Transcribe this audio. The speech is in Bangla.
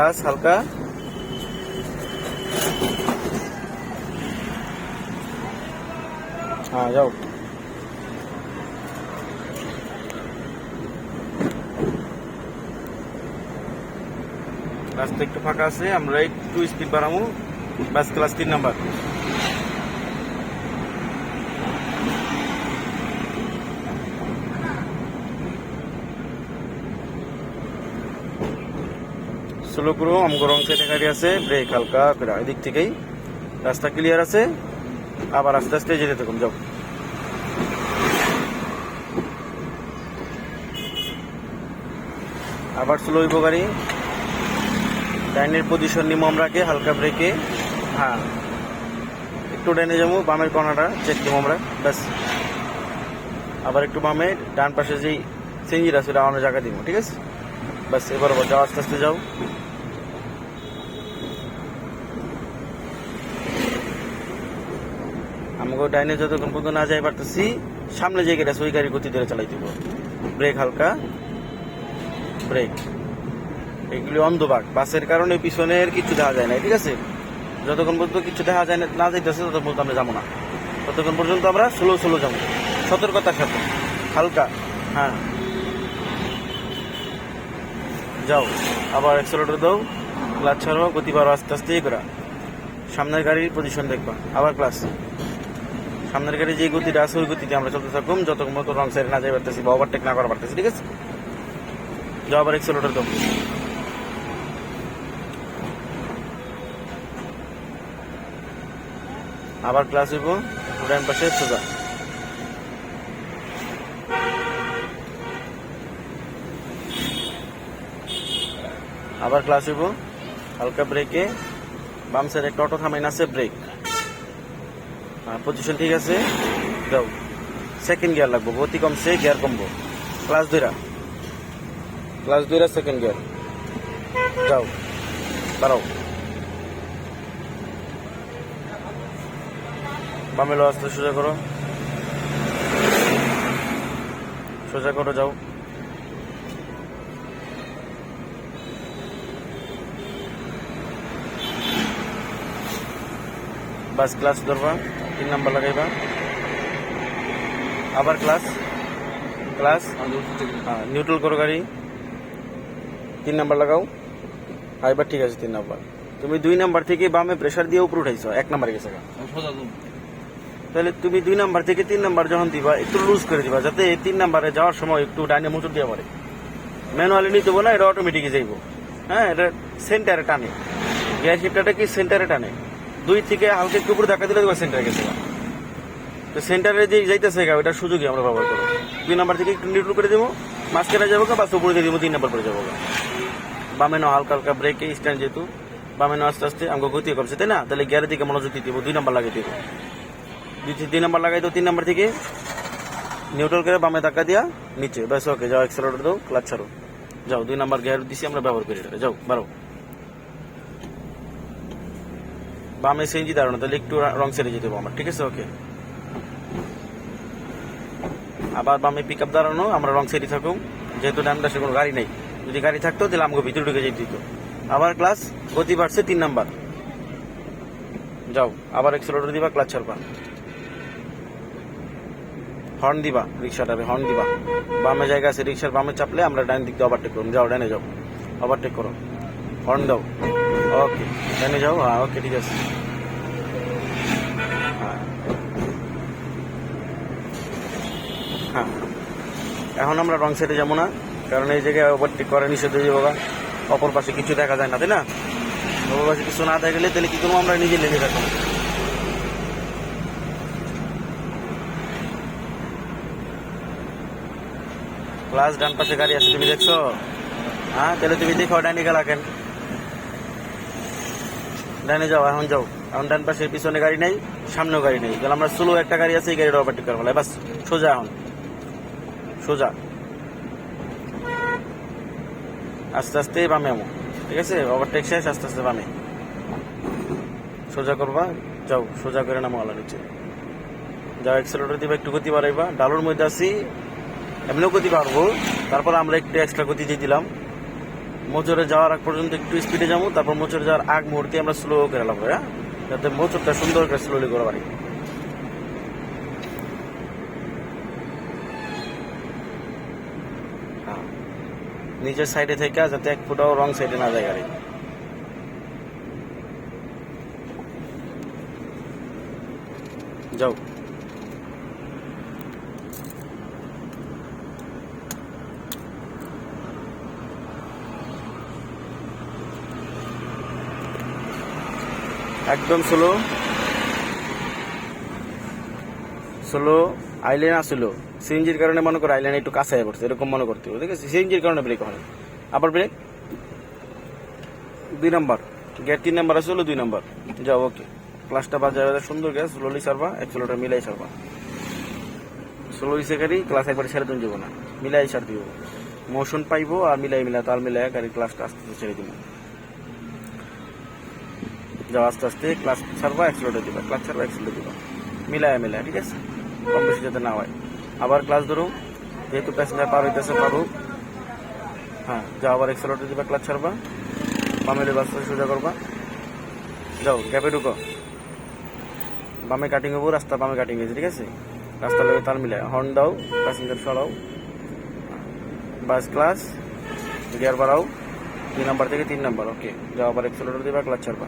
ক্লাস হালকা। হ্যাঁ যাও। রাস্তা একটু ফাঁকা আছে আমরা একটু স্পিড বাড়াবো। বাস ক্লাস তিন নাম্বার। স্লো করো, আমগো রং সাইডে আছে, ব্রেক হালকা করে, এদিক থেকেই রাস্তা ক্লিয়ার আছে, আবার আস্তে আস্তে যেতে থাকুন, যাও। আবার স্লো হইব গাড়ি। ডাইনের পজিশন নিমো আমরাকে হালকা ব্রেকে হ্যাঁ। একটু ডাইনে যাব, বামের কর্নারটা চেক দিব আমরা, ব্যাস। আবার একটু বামে, ডান পাশে যেই চেঞ্জির আছে, ওটা অন্য জায়গা দিব, ঠিক আছে? ব্যাস, এবার যাও, আস্তে আস্তে যাও। আমাকে ডাইনে যতক্ষণ পর্যন্ত না যাই পারতেছি, সামনে যে গাড়ি আছে, ওই গাড়ি গতি ধরে চালাই দিব। ব্রেক হালকা। ব্রেক এগুলি অন্ধবাগ বাসের কারণে পিছনের কিছু দেখা যায় না ঠিক আছে? যতক্ষণ পর্যন্ত কিছু দেখা যায় না না যাইতেছে, ততক্ষণ পর্যন্ত আমরা যাব না। ততক্ষণ পর্যন্ত আমরা স্লো স্লো যাব। সতর্কতার সাথে। হালকা। হ্যাঁ। যাও। আবার অ্যাক্সেলেটর দাও। ক্লাচ ছাড়ো। গতি বাড়ো আস্তে আস্তে করা সামনের গাড়ির পজিশন দেখবা। আবার ক্লাস সামনের গাড়ি যে গতিটা আছে, ওই গতিতে আমরা চলতে থাকুম। যতক্ষণ মতো রং সাইড না যাই পারতেছি বা ওভারটেক না করা পারতেছি, ঠিক আছে? যাও আবার অ্যাক্সেলেটর দাও আবার ক্লাস হইব ডান পাশে সোজা। আবার ক্লাস হইব, হালকা ব্রেকে বাম সাইড একটা অটো থামাইন আছে ব্রেক পজিশন ঠিক আছে। যাও। সেকেন্ড গিয়ার লাগবো গতি কমছে গিয়ার কমবো। ক্লাস দুইরা। ক্লাস দুইরা সেকেন্ড গিয়ার যাও। বাড়াও বামে লো আস্তে, সোজা করো। সোজা করো, যাও। বাস ক্লাস ধরবা। তিন নাম্বার লাগাইবা। আবার ক্লাস ক্লাস হ্যাঁ নিউট্রাল করো গাড়ি। তিন নাম্বার লাগাও। হ্যাঁ এবার ঠিক আছে তিন নাম্বার। তুমি দুই নাম্বার থেকে বামে প্রেসার দিয়ে উপরে উঠাইছো এক নাম্বার গেছে। তাহলে তুমি দুই নাম্বার থেকে তিন নাম্বার যখন দিবা একটু লুজ করে দিবা যাতে তিন নাম্বারে যাওয়ার সময় একটু ডাইনে মোটর দিয়ে পারে ম্যানুয়ালি নিতে না এটা অটোমেটিকই যাইব। হ্যাঁ এটা সেন্টারে টানে। গিয়ার শিফটারটা কি সেন্টারে টানে? দুই থেকে হালকা একটু উপরে ধাক্কা দিলে তোমার সেন্টারে গেছে। তো সেন্টারে যে যাইতেছে গা ওটার সুযোগই আমরা ব্যবহার করব। দুই নাম্বার থেকে একটু নিউট্রাল করে দেবো, মাঝখানে যাব গা, বাস উপরে দিয়ে দিব, তিন নাম্বার করে যাব গা। বামে নাও হালকা হালকা ব্রেকে স্ট্যান্ড যেহেতু, বামে নাও আস্তে আস্তে আমাকে গতি করছে তাই না? তাহলে গিয়ারের দিকে মনোযোগ দিতে দিব, দুই নাম্বার লাগিয়ে দিব। দুই তিন নাম্বার লাগাই দেবো তিন নাম্বার থেকে নিউট্রাল করে বামে ধাক্কা দিয়া নিচে। ব্যাস ওকে যাও এক্সেলেটর দাও ক্লাচ ছাড়ো। যাও, দুই নাম্বার গিয়ার দিছি, আমরা ব্যবহার করি যাও বারো বামে সেঞ্জি দাঁড়ানো, তাহলে একটু রং সাইডে যেতে হবে আমার, ঠিক আছে? ওকে আবার বামে পিক আপ দাঁড়ানো, আমরা রং সাইডে থাকুক, যেহেতু ডান পাশে কোনো গাড়ি নেই। যদি গাড়ি থাকতো, তাহলে আমাকে ভিতরে ঢুকে যেতে দিত। আবার ক্লাস গতি বাড়ছে তিন নাম্বার। যাও, আবার এক্সেলেটর দিবা ক্লাচ ছাড়বা। হর্ন দিবা রিক্সাটারে হর্ন দিবা। বামে জায়গা আছে রিক্সার বামে চাপলে আমরা ডান দিক দিয়ে ওভারটেক করুন। যাও, ডানে যাও। ওভারটেক করো। হর্ন দাও। ওকে ডানে যাও হ্যাঁ ওকে, ঠিক আছে। হ্যাঁ। এখন আমরা রং সাইডে যাব না, কারণ এই জায়গায় ওভারটেক করা নিষেধ হয়ে যাব অপর পাশে কিছু দেখা যায় না, তাই না? অপর পাশে কিছু না দেখলে তাহলে কি করব আমরা? নিজে লেগে থাকব। ক্লাস ডান পাশে গাড়ি আছে, তুমি দেখছ? হ্যাঁ তাহলে তুমি দেখো, ডাইনে গেলা কেন? ডাইনে যাও, এখন যাও। এখন ডান পাশে, পিছনে গাড়ি নেই, সামনেও গাড়ি নেই। তাহলে আমরা স্লো একটা গাড়ি আছে, এই গাড়িটা ওভারটেক করব বাস, সোজা এখন। সোজা। আস্তে আস্তে বামে আমো। ঠিক আছে? ওভারটেক শেষ, আস্তে আস্তে বামে। সোজা করবা, যাও, সোজা করে নামো আলা নিচে। যাও এক্সেলেটর দিবা, একটু গতি বাড়াইবা। ডালোর মধ্যে আসি এমনিও গতি পারব তারপর আমরা একটু এক্সট্রা গতি দিয়ে দিলাম। মোচরে যাওয়ার আগ পর্যন্ত একটু স্পিডে যাব, তারপর মোচরে যাওয়ার আগ মুহূর্তে আমরা স্লো করে লাগবো হ্যাঁ? যাতে মোচরটা সুন্দর করে স্লোলি করে পারি। নিচের সাইডে থেকে যাতে এক ফুটাও রং সাইডে না যায় গাড়ি। যাও। একদম স্লো স্লো আইলেন আসলো সিএনজির কারণে মনে করো আইলেন একটু কাছে পড়ছে, এরকম মনে করতে হবে, ঠিক আছে? সিএনজির কারণে ব্রেক হয় আবার ব্রেক দুই নাম্বার গিয়ার তিন নাম্বার আছে, হলো দুই নাম্বার যাও ওকে ক্লাসটা বাজার সুন্দর গ্যাস স্লোলি সারবা অ্যাক্সেলেটার মিলাই সারবা স্লোলি সে গাড়ি ক্লাস একবারে ছেড়ে দিন যাব না। মিলাই সার দিব মোশন পাইবো আর মিলাই মিলাই তাল মিলাই গাড়ি ক্লাসটা আস্তে আস্তে ছেড়ে দিব। যাও আস্তে আস্তে ক্লাস ছাড়বা অ্যাক্সেলেটার দিবা ক্লাস ছাড়বা অ্যাক্সেলেটার দিবা। মিলায় মিলায়, ঠিক আছে? কম বেশি যাতে না হয়। আবার ক্লাস ধরো, যেহেতু প্যাসেঞ্জার পার হইতেছে পারো হ্যাঁ যাও আবার অ্যাক্সেলেটার দিবা ক্লাস ছাড়বা। বামে বাসটা সোজা করবা। যাও গ্যাপে ঢুকো। বামে কাটিং হব, রাস্তা বামে কাটিং হয়েছে, ঠিক আছে? রাস্তা লেগে তাল মিলায়। হর্ন দাও প্যাসেঞ্জার সরাও। বাস ক্লাস গিয়ার বাড়াও। দুই নাম্বার থেকে তিন নাম্বার ওকে যাও আবার অ্যাক্সেলেটার দিবা ক্লাচ ছাড়বা।